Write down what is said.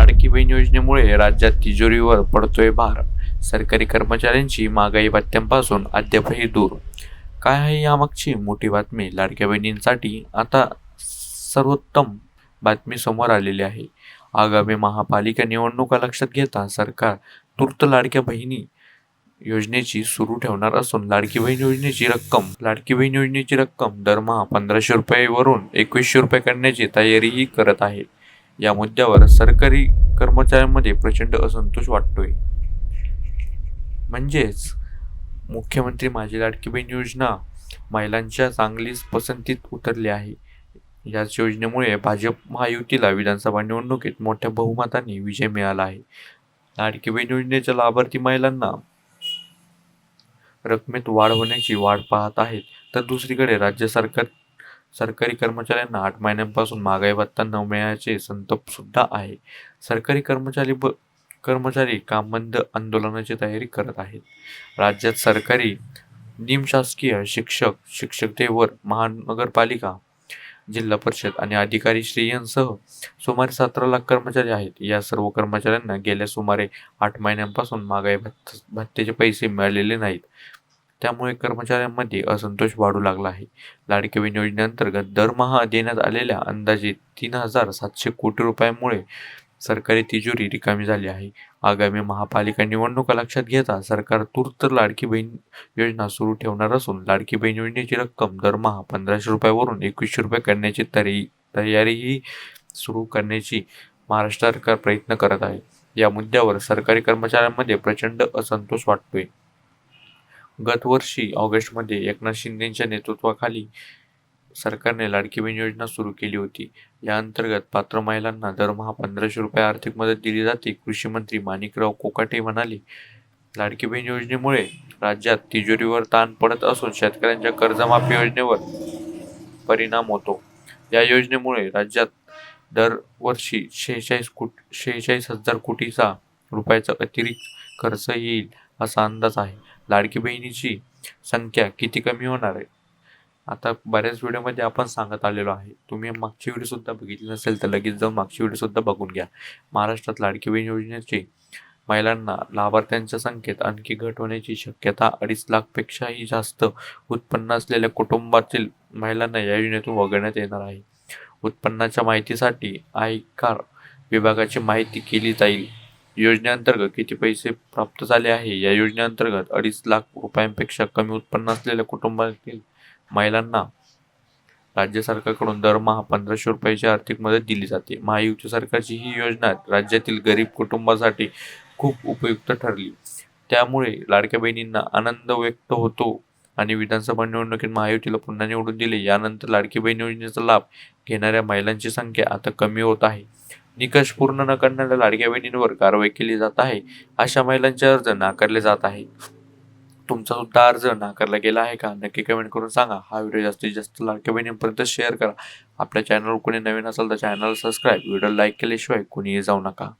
लाडकी बहीण योजनेमुळे राज्यात तिजोरीवर पडतोय भार. सरकारी कर्मचाऱ्यांची महागाई भत्त्यांपासून अद्यापही दूर. काय आहे यामागची मोठी बातमी? लाडक्या बहिणींसाठी आता सर्वोत्तम बातमी समोर आलेली आहे. आगामी महापालिका निवडणुका लक्षात घेता सरकार तूर्त लाडक्या बहिणी योजनेची सुरू ठेवणार असून लाडकी बहीण योजनेची रक्कम लाडकी बहीण योजनेची रक्कम दरमहा पंधराशे रुपयेवरून एकवीसशे रुपये करण्याची तयारीही करत आहे. या मुद्द्यावर सरकारी कर्मचाऱ्यांमध्ये प्रचंड असंतोष वाटतोय. म्हणजेच मुख्यमंत्री माझी लाडकी बहीण योजना महिलांच्या चांगलीच पसंतीत उतरली आहे. याच योजनेमुळे भाजप महायुतीला विधानसभा निवडणुकीत मोठ्या बहुमताने विजय मिळाला आहे. लाडकी बहीण योजनेच्या लाभार्थी महिलांना रकमेत वाढ होण्याची वाट पाहत आहेत. तर दुसरीकडे राज्य सरकार सरकारी कर्मचाऱ्यांना आठ महिन्यांपासून महागाई भत्ता न मिळाल्याचे संतप सुद्धा आहे. सरकारी कर्मचारी ब कर्मचारी काम बंद आंदोलनाची तयारी करत आहेत. राज्यात सरकारी निमशासकीय शिक्षक शिक्षकतेवर महानगरपालिका जिल्हा परिषद आणि अधिकारी श्रेयांसह सुमारे सतरा लाख कर्मचारी आहेत. या सर्व कर्मचाऱ्यांना गेल्या सुमारे आठ महिन्यांपासून महागाई भत्त्याचे पैसे मिळालेले नाहीत. त्यामुळे कर्मचाऱ्यांमध्ये असंतोष वाढू लागला आहे. लाडकी बहीण योजनेअंतर्गत दरमहा देण्यात आलेल्या अंदाजे तीन हजार सातशे कोटी रुपयांमुळे सरकारी तिजोरी रिकामी झाली आहे. आगामी महापालिका निवडणुका लक्षात घेता सरकार तूर्त लाडकी बहीण योजना सुरू ठेवणार असून लाडकी बहीण योजनेची रक्कम दरमहा पंधराशे रुपयावरून एकवीसशे रुपये करण्याची तरी तयारीही सुरू करण्याची महाराष्ट्र सरकार प्रयत्न करत आहे. या मुद्द्यावर सरकारी कर्मचाऱ्यांमध्ये प्रचंड असंतोष वाटतोय. गतवर्षी ऑगस्टमध्ये एकनाथ शिंदेच्या नेतृत्वाखाली सरकारने लाडकी बहीण योजना सुरू केली होती. या अंतर्गत पात्र महिलांना दरमहा पंधराशे रुपये आर्थिक मदत दिली जाते. कृषी मंत्री माणिकराव कोकाटे म्हणाले लाडकी बहीण योजनेमुळे राज्यात तिजोरीवर ताण पडत असून शेतकऱ्यांच्या कर्जमाफी योजनेवर परिणाम होतो. या योजनेमुळे राज्यात दरवर्षी शेहेचाळीस कोट शेहेचाळीस हजार कोटीचा रुपयाचा अतिरिक्त खर्च येईल. असा अंदाज आहे. लाडकी बहिणीची संख्या किती कमी होणार आहे? आता बऱ्याच व्हिडिओमध्ये आपण सांगत आलेलो आहे. तुम्ही मागची व्हिडिओसुद्धा बघितली नसेल तर लगेच जाऊन मागची व्हिडिओसुद्धा बघून घ्या. महाराष्ट्रात लाडकी बहीण योजनेची महिलांना लाभार्थ्यांच्या संख्येत आणखी घट होण्याची शक्यता अडीच लाखपेक्षाही जास्त उत्पन्न असलेल्या कुटुंबातील महिलांना या योजनेतून वगळण्यात येणार आहे. उत्पन्नाच्या माहितीसाठी आयकर विभागाची माहिती केली जाईल. योजनेअंतर्गत किती पैसे प्राप्त झाले आहे? या योजनेअंतर्गत अडीच लाख रुपयांपेक्षा कमी उत्पन्न असलेल्या कुटुंबातील महिलांना राज्य सरकारकडून दरमहा पंधराशे रुपयाची आर्थिक मदत दिली जाते. महायुती सरकारची ही योजना राज्यातील गरीब कुटुंबासाठी खूप उपयुक्त ठरली. त्यामुळे लाडक्या बहिणींना आनंद व्यक्त होतो आणि विधानसभा निवडणुकीत महायुतीला पुन्हा निवडून दिले. यानंतर लाडकी बहीण योजनेचा लाभ घेणाऱ्या महिलांची संख्या आता कमी होत आहे. निकष पूर्ण न करणाऱ्या लाडक्या बहिणींवर कारवाई केली जात आहे. अशा महिलांचे अर्ज नाकारले जात आहे तुमचा सुद्धा अर्ज नाकारला गेला आहे का? नक्की कमेंट करून सांगा. हा व्हिडिओ जास्तीत जास्त लाडक्या बहिणींपर्यंत शेअर करा. आपल्या चॅनलवर कोणी नवीन असेल तर चॅनल सबस्क्राईब व्हिडिओ लाईक केल्याशिवाय कोणीही जाऊ नका.